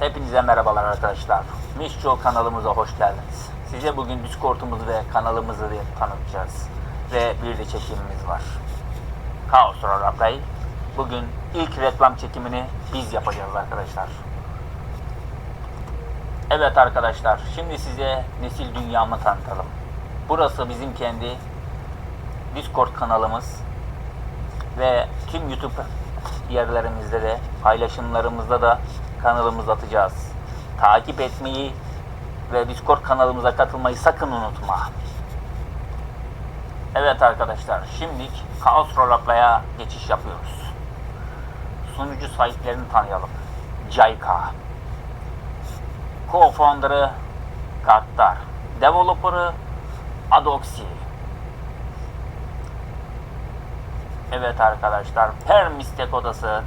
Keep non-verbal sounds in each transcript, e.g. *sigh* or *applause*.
Hepinize merhabalar arkadaşlar. Mişço kanalımıza hoş geldiniz. Size bugün Discord'umuzu ve kanalımızı tanıtacağız. Ve bir de çekimimiz var. Kaos Roleplay. Bugün ilk reklam çekimini biz yapacağız arkadaşlar. Evet arkadaşlar, şimdi size Nesil Dünyamı tanıtalım. Burası bizim kendi Discord kanalımız ve tüm YouTube yerlerimizde de paylaşımlarımızda da kanalımıza atacağız. Takip etmeyi ve Discord kanalımıza katılmayı sakın unutma. Evet arkadaşlar, şimdi Kaos Roleplay'a geçiş yapıyoruz. Sunucu sahiplerini tanıyalım. Jayka. Co-founder'ı Kattar. Developer'ı Adoxy. Evet arkadaşlar, Permistek odası.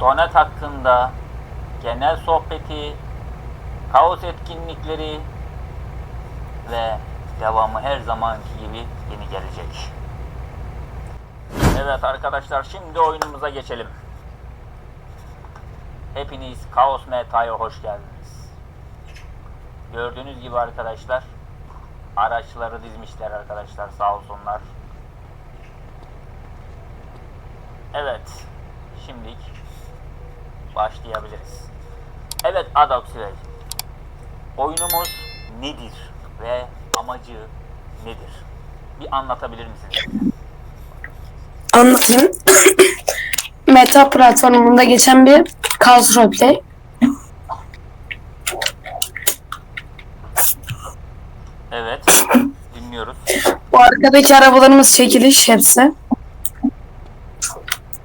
Donet hakkında genel sohbeti, kaos etkinlikleri ve devamı her zamanki gibi yeni gelecek. Evet arkadaşlar, şimdi oyunumuza geçelim. Hepiniz Kaos Meta'ya hoş geldiniz. Gördüğünüz gibi arkadaşlar, araçları dizmişler arkadaşlar sağ olsunlar. Evet. Şimdilik başlayabiliriz. Evet Bey. Oyunumuz nedir ve amacı nedir? Bir anlatabilir misiniz? Anlatayım. *coughs* Meta platformunda geçen bir Chaos Roleplay. Evet. Dinliyoruz. Bu arkadaki arabalarımız çekiliş hepsi.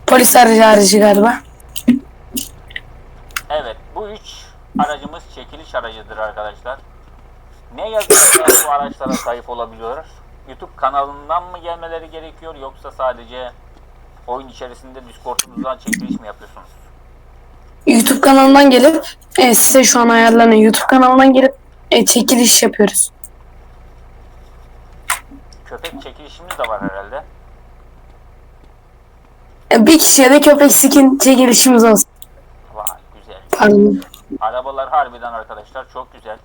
Polis aracı harici galiba. Evet. Bu üç aracımız çekiliş aracıdır arkadaşlar. Ne yazık ki bu araçlara sahip olabiliyorlar. YouTube kanalından mı gelmeleri gerekiyor yoksa sadece oyun içerisinde Discord'unuzdan çekiliş mi yapıyorsunuz? YouTube kanalından gelip e, size şu an ayarlanan YouTube kanalından gelip e, çekiliş yapıyoruz. Köpek çekilişimiz de var herhalde. E, bir kişiye de köpek skin çekilişimiz olsun. Vay güzel. Pardon. Arabalar harbiden arkadaşlar çok güzel.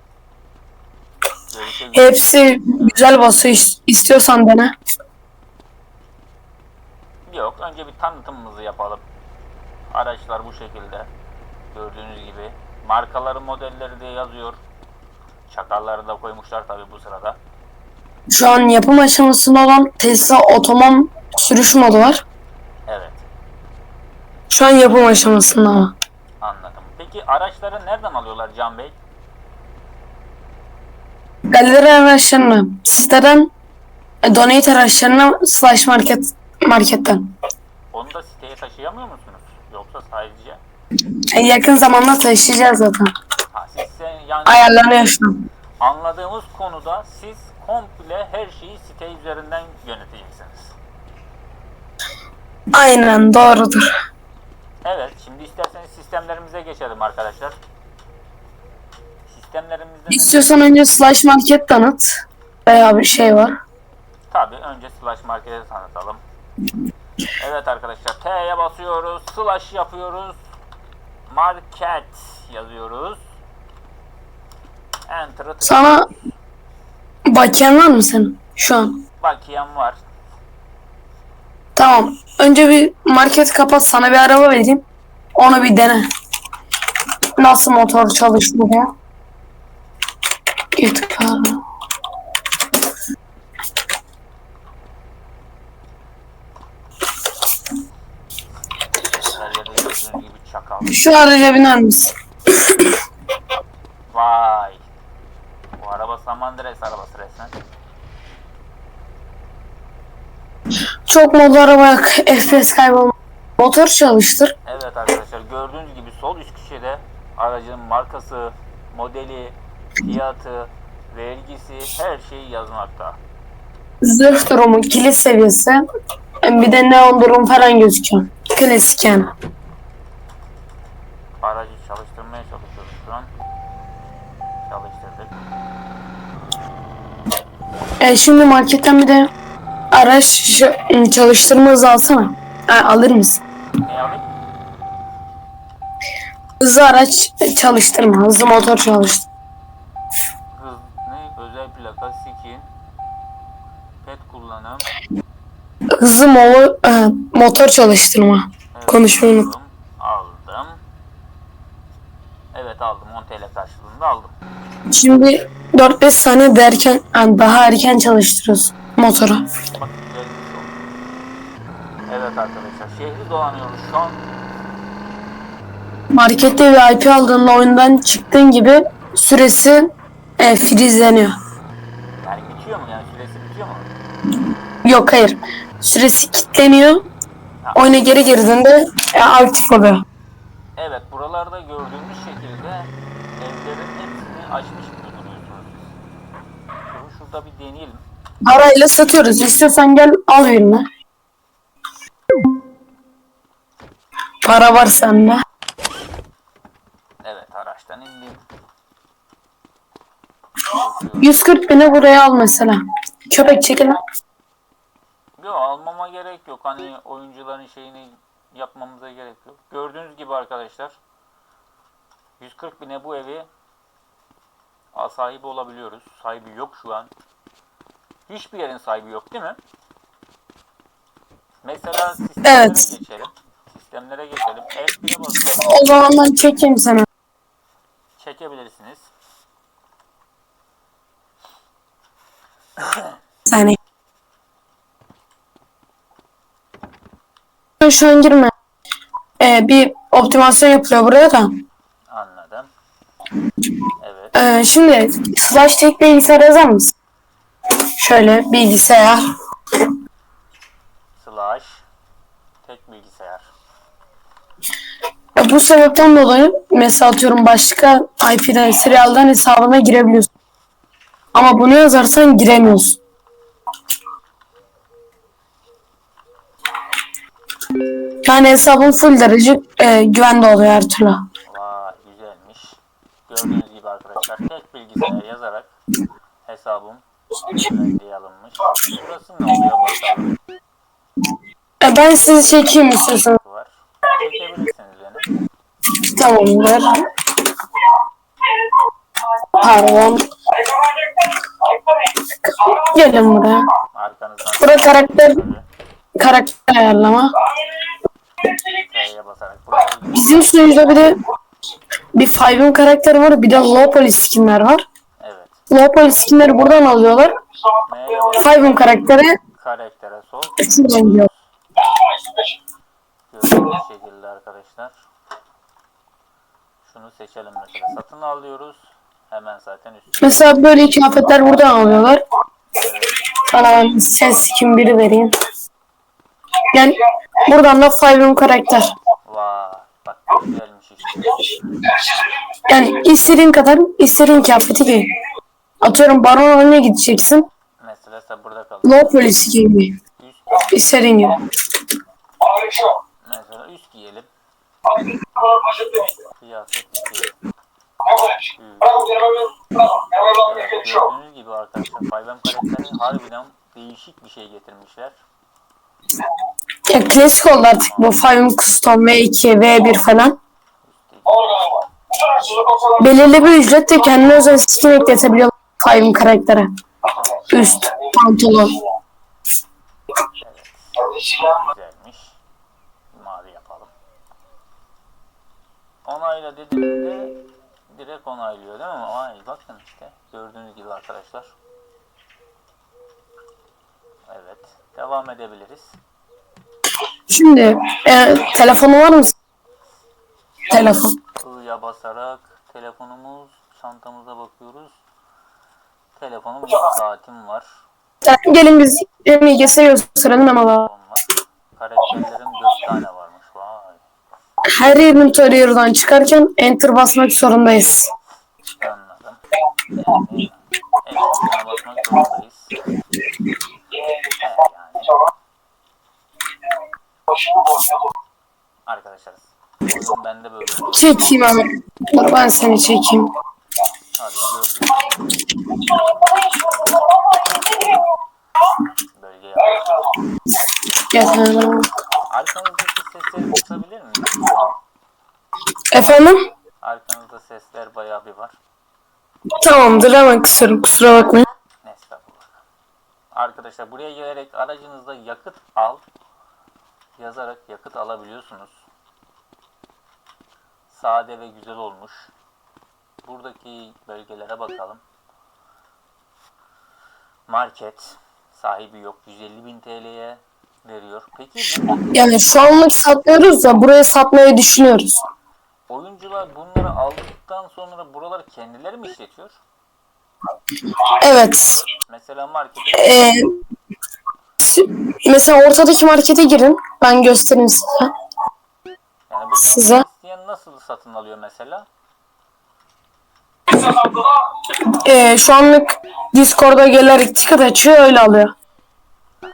Şey- Hepsi güzel basıyor. İst- İstiyorsan dene. Yok. Önce bir tanıtımımızı yapalım. Araçlar bu şekilde. Gördüğünüz gibi. Markaları modelleri de yazıyor. Çakalları da koymuşlar tabi bu sırada. Şu an yapım aşamasında olan Tesla otonom sürüş modu var. Evet. Şu an yapım aşamasında ama. Peki araçları nereden alıyorlar Can Bey? Galeri araçlarını siteden e, donate araçlarını slash market marketten. Onu da siteye taşıyamıyor musunuz? Yoksa sadece E, yakın zamanda taşıyacağız zaten. ha, siz sen- yani Ayarlanıyor şu an. anladığımız konuda siz komple her şeyi site üzerinden yöneteceksiniz. Aynen doğrudur. Evet, şimdi isterseniz sistemlerimize geçelim arkadaşlar. Sistemlerimizde İstiyorsan önce slash market tanıt. Veya bir şey var. tabi önce slash markete tanıtalım. Evet arkadaşlar, T'ye basıyoruz, slash yapıyoruz, market yazıyoruz. Enter'ı. Sana bakiyen var mı senin şu an? Bakiyem var. Tamam. Önce bir market kapat sana bir araba vereyim. Onu bir dene. Nasıl motor çalışıyor ya? Git çakal. Şu araca biner misin? Vay. Bu araba San Andreas arabası resmen. Çok modlu araba yok. FPS *laughs* kaybolma. Motor çalıştır. Evet arkadaşlar gördüğünüz gibi sol üst köşede aracın markası, modeli, fiyatı, vergisi her şeyi yazmakta. Zırh durumu, kilit seviyesi. Bir de neon durum falan gözüküyor. Klasik yani. Aracı çalıştırmaya çalışıyoruz şu an. Çalıştırdık. E şimdi marketten bir de araç ş- çalıştırma hızı alsana. Ha, alır mısın? Hızlı araç çalıştırma. Hızlı motor çalıştır. Hız ne? Özel plaka, skin, pet kullanım. Hızlı mo e, motor çalıştırma. Evet, Konuşmayı aldım, Aldım. Evet aldım. 10 TL karşılığında aldım. Şimdi 4-5 saniye derken yani daha erken çalıştırıyoruz oldu. Evet arkadaşlar şehri dolanıyoruz şu an. Markette bir IP aldığında oyundan çıktığın gibi süresi e, freezleniyor. Yani bitiyor mu yani süresi bitiyor mu? Yok hayır. Süresi kilitleniyor. Oyuna geri girdiğinde e, aktif oluyor. Evet buralarda gördüğümüz şekilde evlerin hepsini açmış gibi duruyorsunuz siz. Şunu şurada bir deneyelim. Parayla satıyoruz. İstiyorsan gel al birini. Para var sende. Evet araçtan indim. 140 bine buraya al mesela. Köpek çekil lan. Yok almama gerek yok. Hani oyuncuların şeyini yapmamıza gerek yok. Gördüğünüz gibi arkadaşlar 140 bine bu evi sahibi olabiliyoruz. Sahibi yok şu an. Hiçbir yerin sahibi yok değil mi? Mesela sistemlere Evet. geçelim. Sistemlere geçelim. F1'e basalım. O zaman ben çekeyim sana. Çekebilirsiniz. Saniye. Şu an girme. Ee, bir optimasyon yapılıyor buraya da. Anladım. Evet. Ee, şimdi slash tek bilgisayar yazar mısın? Şöyle bilgisayar. Slash tek bilgisayar. Ya bu sebepten dolayı mesela atıyorum başka IP'den serialden hesabına girebiliyorsun. Ama bunu yazarsan giremiyorsun. Yani hesabın full derece e, güvende oluyor her türlü. Vay güzelmiş. Gördüğünüz gibi arkadaşlar tek bilgisayar yazarak hesabım ben sizi çekeyim istiyorsanız. Var. Çekebilirsiniz beni. Tamamdır. Pardon. Gelin buraya. Arkanızdan Bura karakter karakter ayarlama. F'ye basarak buraya. Bizim sunucuda bir de bir Five'ın karakteri var. Bir de low poly skinler var. Poly skinleri buradan alıyorlar. Five'ın karakteri karaktere sol. şuradan gidiyor. Gördüğünüz şekilde arkadaşlar. Şunu seçelim mesela. Satın al diyoruz. Hemen zaten üstüne. Mesela böyle kıyafetler buradan alıyorlar. Sana ben ses skin biri vereyim. Yani buradan da Five'ın karakter. Vay. Bak güzelmiş işte. Yani istediğin kadar istediğin kıyafeti giy. Atıyorum baron oyuna gideceksin. Mesela sen burada kal. Low poly skin giy. Üst İstediğin gibi. Mesela üst giyelim. Kıyafet giyelim. Evet, gördüğünüz gibi arkadaşlar Five'm karakteri harbiden değişik bir şey getirmişler. Ya klasik oldu artık bu Five'ın custom V2, V1 falan. Belirli bir ücretle kendine özel skin ekletebiliyor Five'ın karaktere. Üst, pantolon. Güzelmiş. Mavi yapalım. Onayla dediğimde direkt onaylıyor değil mi? Ay bakın işte gördüğünüz gibi arkadaşlar. Evet. Devam edebiliriz. Şimdi e, telefonu var mı? Telefon. I'ya basarak telefonumuz çantamıza bakıyoruz. Telefonum saatim var. Gelin biz MGS'e gösterelim ama. Olmaz. Karakterlerim 4 tane varmış. Vay. Her inventörden çıkarken enter basmak zorundayız. Anladım. Yani evet, basmak zorundayız. Evet, yani. Arkadaşlar oyun bende böyle. Çekeyim. Dur ben seni çekeyim. Gördüğünüz gibi bölge. Gel sana. Arkanızdaki sesleri kısabilir miyim? Efendim? Arkanızda sesler bayağı bir var. Tamamdır hemen kısarım kusura bakmayın. Estağfurullah. Arkadaşlar buraya gelerek aracınızda yakıt al yazarak yakıt alabiliyorsunuz. Sade ve güzel olmuş. Buradaki bölgelere bakalım. Market sahibi yok 150 bin TL'ye veriyor. Peki Yani şu anlık satmıyoruz da buraya satmayı düşünüyoruz. oyuncular bunları aldıktan sonra buraları kendileri mi işletiyor? Evet. Mesela markete Ee, mesela ortadaki markete girin. Ben göstereyim size. yani size- isteyen nasıl satın alıyor mesela? Ee, şu anlık Discord'a gelerek ticket açıyor öyle alıyor.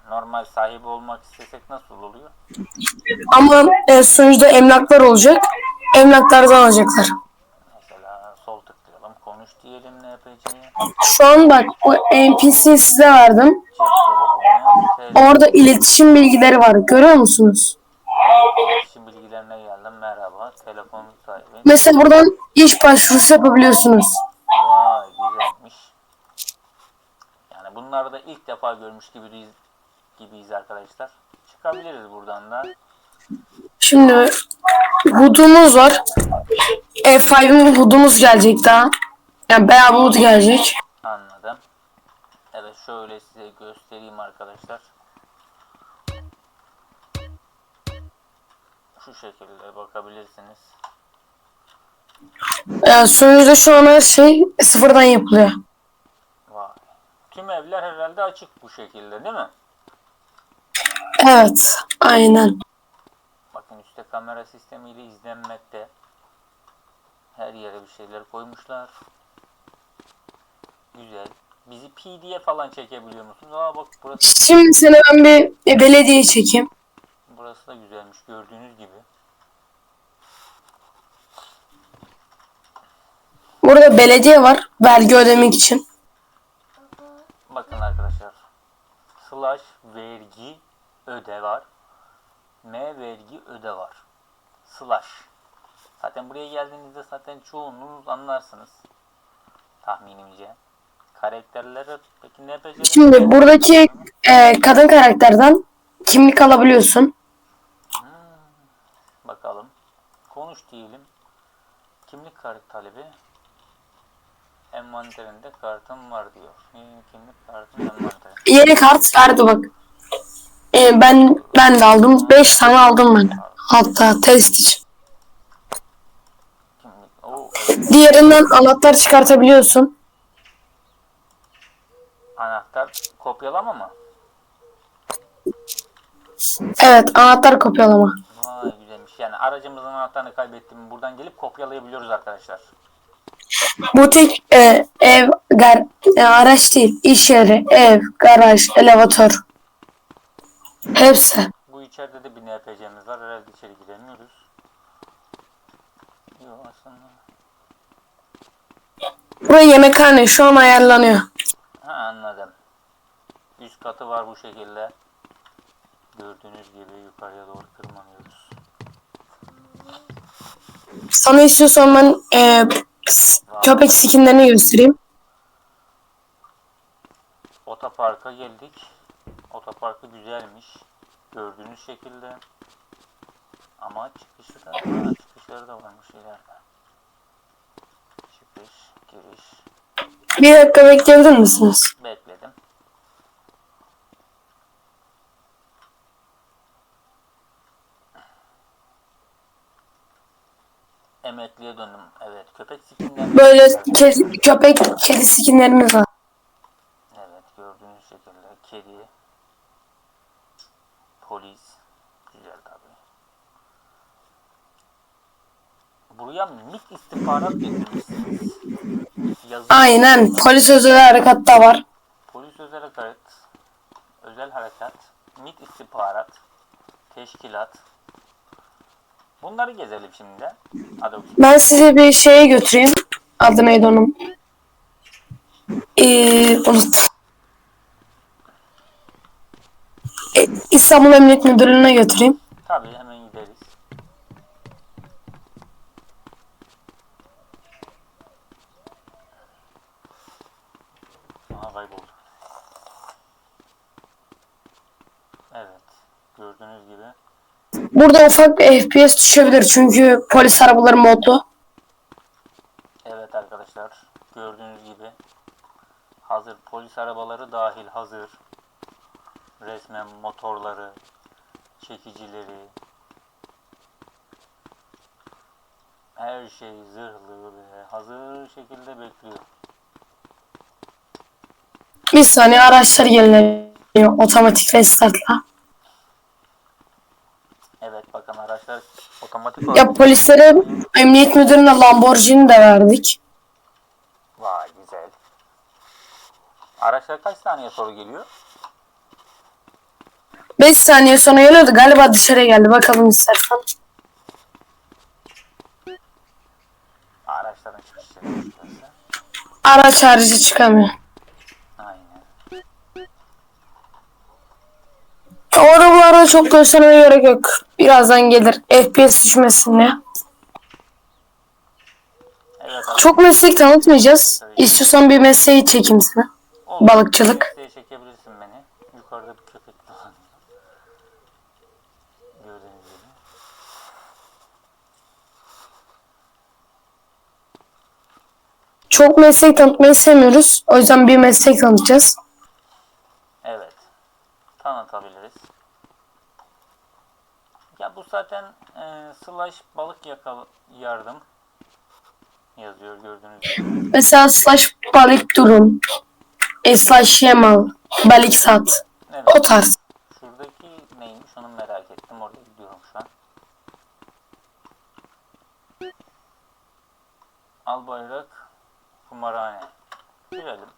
Normal sahibi olmak istesek nasıl oluyor? Ama e, sunucuda emlaklar olacak. Emlaklardan alacaklar. Mesela sol tıklayalım, konuş diyelim NPC'ye. Şu an bak o NPC'yi size verdim. Cep telefonu, telefon, Orada iletişim bilgileri var. Görüyor musunuz? iletişim bilgilerine geldim. Merhaba, telefon sahibi. Mesela buradan iş başvurusu yapabiliyorsunuz. Vay güzelmiş. Yani bunları da ilk defa görmüş gibiyiz, gibiyiz arkadaşlar. Çıkabiliriz buradan da. Şimdi hudumuz var. F5'in hudumuz gelecek daha. Yani bayağı bir gelecek. Anladım. Evet şöyle size göstereyim arkadaşlar. Şu şekilde bakabilirsiniz. Yani sunucuda şu an her şey sıfırdan yapılıyor. Vay. Tüm evler herhalde açık bu şekilde değil mi? Evet. Aynen. Bakın üstte kamera sistemiyle izlenmekte. Her yere bir şeyler koymuşlar. Güzel. Bizi PD'ye falan çekebiliyor musunuz? Aa bak burası, Şimdi seni ben bir belediye çekeyim. burası da güzelmiş gördüğünüz gibi. Burada belediye var. Vergi ödemek için. Bakın arkadaşlar. Slash vergi öde var. M vergi öde var. Slash. Zaten buraya geldiğinizde zaten çoğunuz anlarsınız. Tahminimce. Karakterleri peki ne becerir? Şimdi buradaki e, kadın karakterden kimlik alabiliyorsun. Bakalım. Konuş diyelim. Kimlik kart talebi. Envanterinde kartım var diyor. Kimlik kartım envanterinde. Yeni kart verdi bak. E, ben ben de aldım. 5 tane aldım ben. Hatta test için. Diğerinden anahtar çıkartabiliyorsun. Anahtar kopyalama mı? Evet anahtar kopyalama. Vay güzelmiş. Yani aracımızın anahtarını kaybettiğimi buradan gelip kopyalayabiliyoruz arkadaşlar. Bu tek e, ev, gar, e, araç değil. İş yeri, ev, garaj, elevatör. Hepsi. Bu içeride de bir NPC'miz var. Herhalde içeri giremiyoruz. Yok aslında. Burası yemekhane şu an ayarlanıyor. Ha anladım. Üst katı var bu şekilde. Gördüğünüz gibi yukarıya doğru tırmanıyoruz. Sana istiyorsan ben e, köpek skinlerini göstereyim. Otoparka geldik. Otoparkı güzelmiş. Gördüğünüz şekilde. Ama çıkışı da, çıkışları da varmış ileride. Çıkış, giriş. Bir dakika bekleyebilir misiniz? Bekledim. Emekliye döndüm. Evet, köpek sikinden. Böyle kedi, köpek, kedi skinlerimiz var. Evet, gördüğünüz şekilde kedi, polis, güzel tabi. Buraya MİT istihbarat getirmişsiniz. Yazı Aynen. Polis özel harekat da var. Polis özel harekat, özel harekat, MİT istihbarat, teşkilat. Bunları gezelim şimdi. Hadi bakayım. Ben sizi bir şeye götüreyim. Adı neydi onun? Ee, unut. Ee, İstanbul Emniyet Müdürlüğü'ne götüreyim. Tabii hemen gideriz. Aha kayboldu. Burada ufak bir FPS düşebilir çünkü polis arabaları modlu. Evet arkadaşlar gördüğünüz gibi hazır polis arabaları dahil hazır. Resmen motorları, çekicileri, her şey zırhlı ve hazır şekilde bekliyor. Bir saniye araçlar geliyor otomatik restartla. Evet bakın araçlar otomatik olarak Ya polislere emniyet müdürüne Lamborghini de verdik. Vay güzel. Araçlar kaç saniye sonra geliyor? 5 saniye sonra geliyordu galiba dışarıya geldi bakalım istersen. Araçların çıkarsa. Araç harici çıkamıyor. Aynen. Orada bu arada çok göstermeye gerek yok. Birazdan gelir FPS düşmesin diye. Evet abi. Çok meslek tanıtmayacağız. İstiyorsan bir mesleği çekeyim sana. Olur. balıkçılık. Mesleğe çekebilirsin beni. Yukarıda bir köpek dolanıyor. Gördüğünüz gibi. Çok meslek tanıtmayı sevmiyoruz. O yüzden bir meslek tanıtacağız. Evet. Tanıtabiliriz. Zaten e, slash balık yakal yardım yazıyor gördüğünüz gibi. Mesela slash balık durum. E slash yemal. Balık sat. Evet. O tarz. Şuradaki neymiş onu merak ettim. Oraya gidiyorum şu an. Al bayrak kumarhane. Girelim.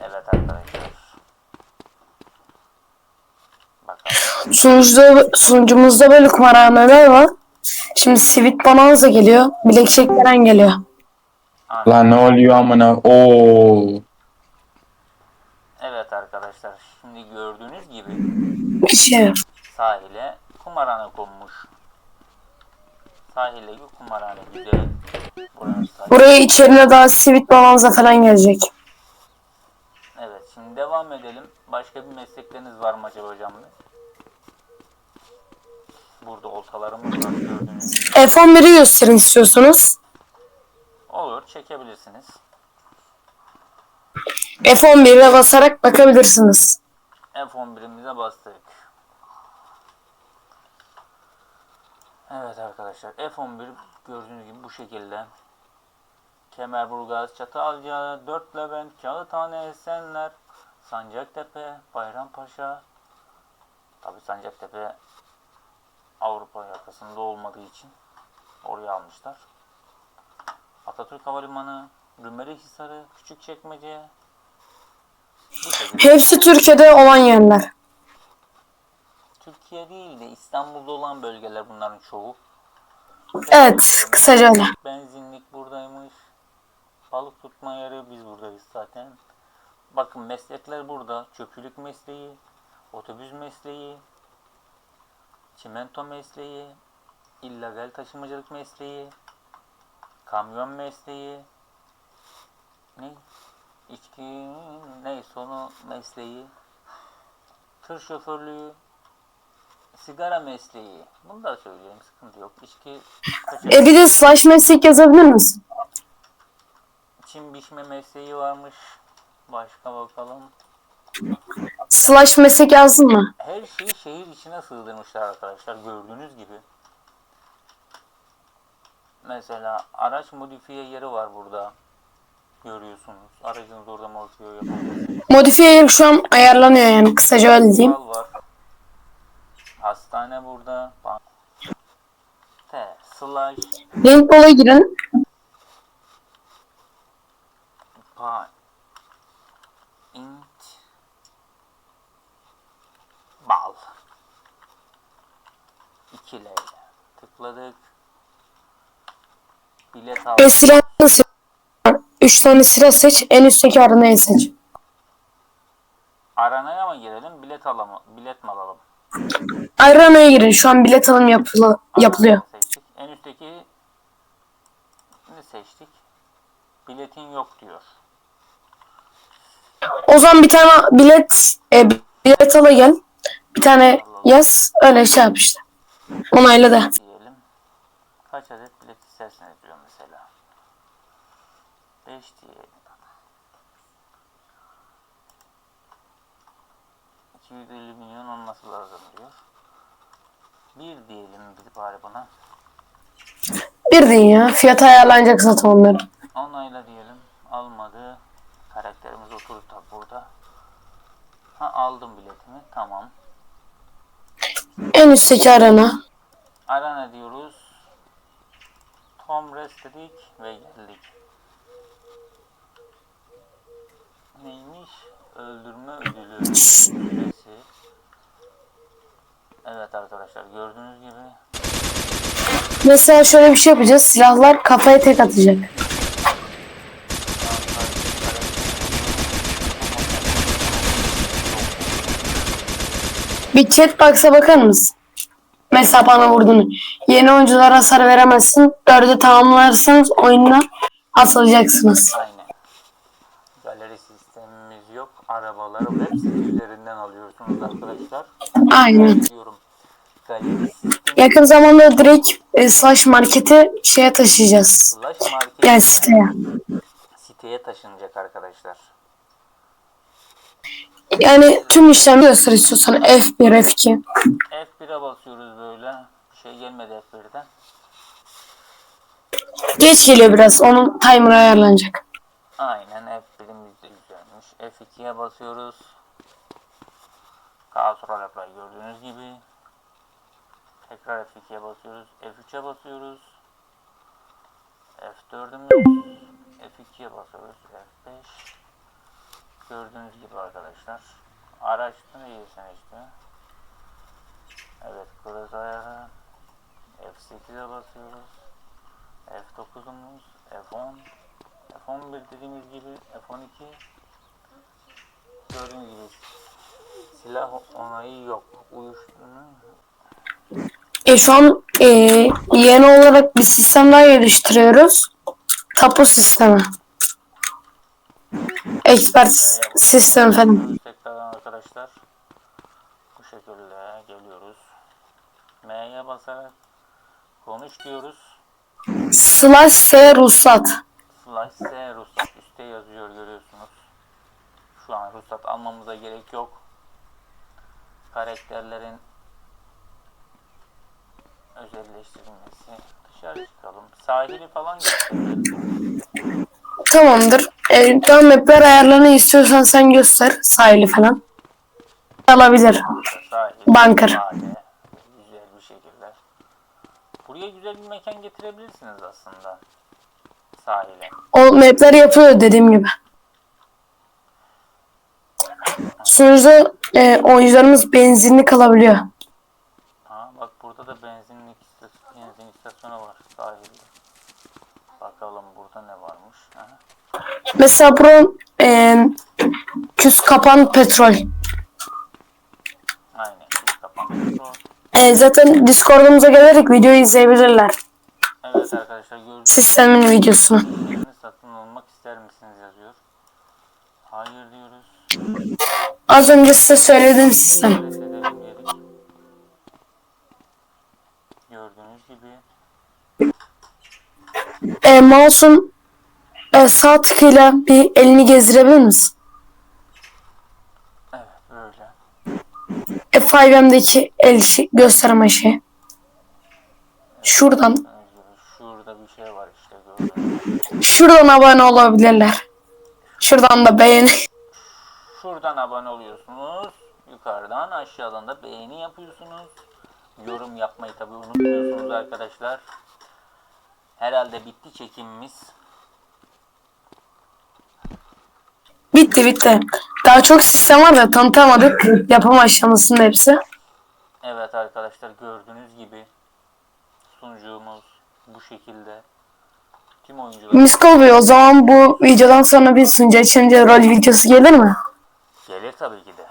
Evet arkadaşlar. Bakalım. Sunucuda, sunucumuzda böyle kumarhaneler var. Şimdi Sweet Bonanza geliyor. Blackjack falan geliyor. Lan ne oluyor amına? Oo. Evet arkadaşlar. Şimdi gördüğünüz gibi Bir şey yok. sahile kumarhane konmuş. Sahildeki kumarhane güzel. Buraya içerine daha Sweet Bonanza falan gelecek. Evet şimdi devam edelim. Başka bir meslekleriniz var mı acaba hocam? Burada oltalarımız var gördüğünüz gibi. F11'i gösterin istiyorsanız. Olur çekebilirsiniz. F11'e basarak bakabilirsiniz. F11'imize bastık. Evet arkadaşlar F11 gördüğünüz gibi bu şekilde. Kemerburgaz, Çatalca, Dört Levent, Kağıthane, Esenler, Sancaktepe, Bayrampaşa. Tabi Sancaktepe Avrupa yakasında olmadığı için oraya almışlar. Atatürk Havalimanı, Rümeli Hisarı, Küçükçekmece. Hepsi Türkiye'de olan yerler. Türkiye değil de İstanbul'da olan bölgeler bunların çoğu. Evet, kısaca öyle. Benzinlik buradaymış. Balık tutma yeri biz buradayız zaten. Bakın meslekler burada. Çöpçülük mesleği, otobüs mesleği, çimento mesleği, illegal taşımacılık mesleği, kamyon mesleği, ne? İçki, neyse onu mesleği, tır şoförlüğü, sigara mesleği. Bunu da söyleyeyim sıkıntı yok. İçki E bir de slash meslek yazabilir misin? çim biçme mesleği varmış. Başka bakalım. Slash meslek yazdın mı? Her şeyi şehir içine sığdırmışlar arkadaşlar gördüğünüz gibi. Mesela araç modifiye yeri var burada. Görüyorsunuz. Aracınız orada modifiye yapabilirsiniz. Modifiye yeri şu an ayarlanıyor yani kısaca öyle diyeyim. Kural var. Hastane burada. Bank. T. Slash. Paintball'a girin. Pa. L. Tıkladık. Bilet al. E silah nasıl? 3 tane silah seç. En üstteki aranayı seç. Aranaya mı girelim? Bilet alalım. Bilet mi alalım? Aranaya girin. Şu an bilet alım yapılı- yapılıyor. Seçtik. En üstteki ne seçtik? Biletin yok diyor. O zaman bir tane bilet e, bilet ala gel. Bir tane yaz öyle şey yap işte. Onayla da. diyelim. Kaç adet bilet isterseniz diyor mesela. 5 diyelim. 250 milyon olması lazım diyor. 1 diyelim biz bari buna. Bir deyin ya. Fiyat ayarlanacak zaten onların. Onayla diyelim. Almadı. Karakterimiz oturdu tabi burada. Ha aldım biletimi. Tamam. En üstteki arana. Arana diyoruz. Tom Rest dedik ve geldik. Neymiş? Öldürme ödülü. Evet arkadaşlar gördüğünüz gibi Mesela şöyle bir şey yapacağız. Silahlar kafaya tek atacak. Bir chat box'a bakar mısın? Mesela bana vurduğunu. Yeni oyunculara hasar veremezsin. Dördü tamamlarsanız oyundan atılacaksınız. Aynen. Galeri sistemimiz yok. Arabaları web site üzerinden alıyorsunuz arkadaşlar. Aynen. Yakın zamanda direkt e, slash marketi şeye taşıyacağız. slash market Yani siteye. siteye taşınacak arkadaşlar. Yani tüm işlemi göster istiyorsan F1, F2. F1'e basıyoruz böyle. Bir şey gelmedi F1'den. Geç geliyor biraz. Onun timer ayarlanacak. Aynen F1'imiz de güzelmiş. F2'ye basıyoruz. Kaosral Apply gördüğünüz gibi. Tekrar F2'ye basıyoruz. F3'e basıyoruz. F4'ümüz. F2'ye basıyoruz. F5. Gördüğünüz gibi arkadaşlar. Araçta değilsen işte. Evet kırız ayarı. F8'e basıyoruz. F9'umuz. F10. F11 dediğimiz gibi F12 gördüğünüz gibi silah onayı yok. Uyuşturma E şu an e, yeni olarak bir sistem daha geliştiriyoruz. Tapu sistemi. Expert sistem falan. Tekrardan arkadaşlar bu şekilde geliyoruz. M'ye basarak konuş diyoruz. Slash S ruhsat. Slash S ruhsat üstte yazıyor görüyorsunuz. Şu an ruhsat almamıza gerek yok. Karakterlerin özelleştirilmesi. Dışarı çıkalım. Sahili falan gösterelim. Tamamdır. E, daha mapler ayarlarını istiyorsan sen göster. Sahili falan. Alabilir. Sahil. Bunker. Güzel bir şekilde. Buraya güzel bir mekan getirebilirsiniz aslında. Sahile. O mapler yapıyor dediğim gibi. Sonuçta e, oyuncularımız benzinli kalabiliyor. Ha, bak burada da benzinlik istas- benzin istasyonu var sahilde. Bakalım burada ne varmış. Ha. Mesela pro e, küs kapan petrol. Aynen. Biz. E, zaten Discord'umuza gelerek videoyu izleyebilirler. Evet arkadaşlar gördüğünüz Sistemin videosunu. gibi satın almak ister misiniz yazıyor. Hayır diyoruz. Az önce size söylediğim sistem. Reset edelim dedik. Gördüğünüz gibi E, mouse'un e, sağ tıkıyla bir elini gezdirebilir misin? evet böyle. F5M'deki el şey, gösterme şeyi. Şuradan. Şurada bir şey var işte gördüğünüz. Şuradan abone olabilirler. Şuradan da beğeni. Şuradan abone oluyorsunuz. Yukarıdan aşağıdan da beğeni yapıyorsunuz. Yorum yapmayı tabi unutmuyorsunuz arkadaşlar. Herhalde bitti çekimimiz. Bitti bitti. Daha çok sistem var da tanıtamadık. Yapım aşamasında hepsi. Evet arkadaşlar gördüğünüz gibi sunucumuz bu şekilde. Tüm oyuncular Miskol Bey o zaman bu videodan sonra bir sunucu açınca rol videosu gelir mi? gelir tabii ki de.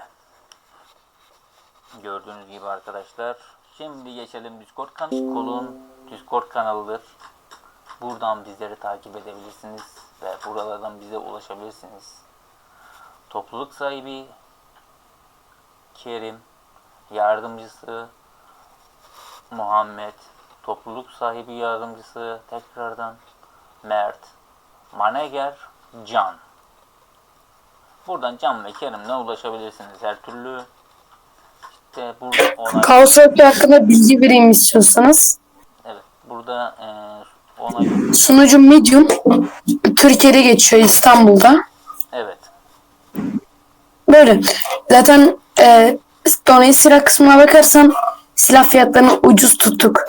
Gördüğünüz gibi arkadaşlar. Şimdi geçelim Discord kan kolun Discord kanalıdır. Buradan bizleri takip edebilirsiniz ve buralardan bize ulaşabilirsiniz. Topluluk sahibi Kerim yardımcısı Muhammed, topluluk sahibi yardımcısı tekrardan Mert, Maneger, Can. Buradan Can ve Kerim'le ulaşabilirsiniz her türlü. İşte burada onay, Kaos Rap hakkında bilgi vereyim istiyorsanız. evet, burada eee onay, Sunucu Medium Türkiye'de geçiyor İstanbul'da. evet, Böyle. Zaten e, donayı silah kısmına bakarsan silah fiyatlarını ucuz tuttuk.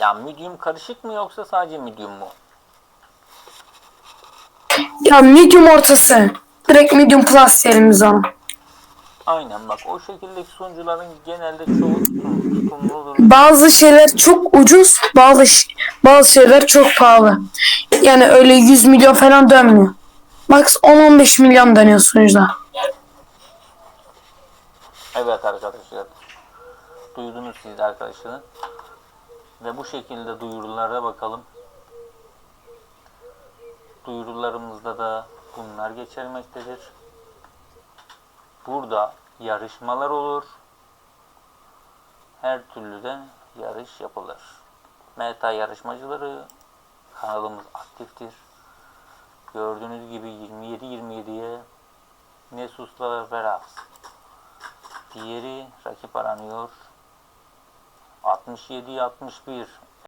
ya medium karışık mı yoksa sadece medium mu? Ya medium ortası. Direkt medium plus diyelim biz ona. Aynen bak o şekildeki sunucuların genelde çoğu tutum- tutumludur. Bazı şeyler çok ucuz, bazı bazı şeyler çok pahalı. Yani öyle 100 milyon falan dönmüyor. Max 10-15 milyon dönüyor sunucuda. Evet arkadaşlar. Duydunuz siz arkadaşlar. Ve bu şekilde duyurulara bakalım. Duyurularımızda da bunlar geçermektedir. Burada yarışmalar olur. Her türlü de yarış yapılır. Meta yarışmacıları kanalımız aktiftir. Gördüğünüz gibi 27-27'ye Nesus'la Verax Diğeri rakip aranıyor. 67-61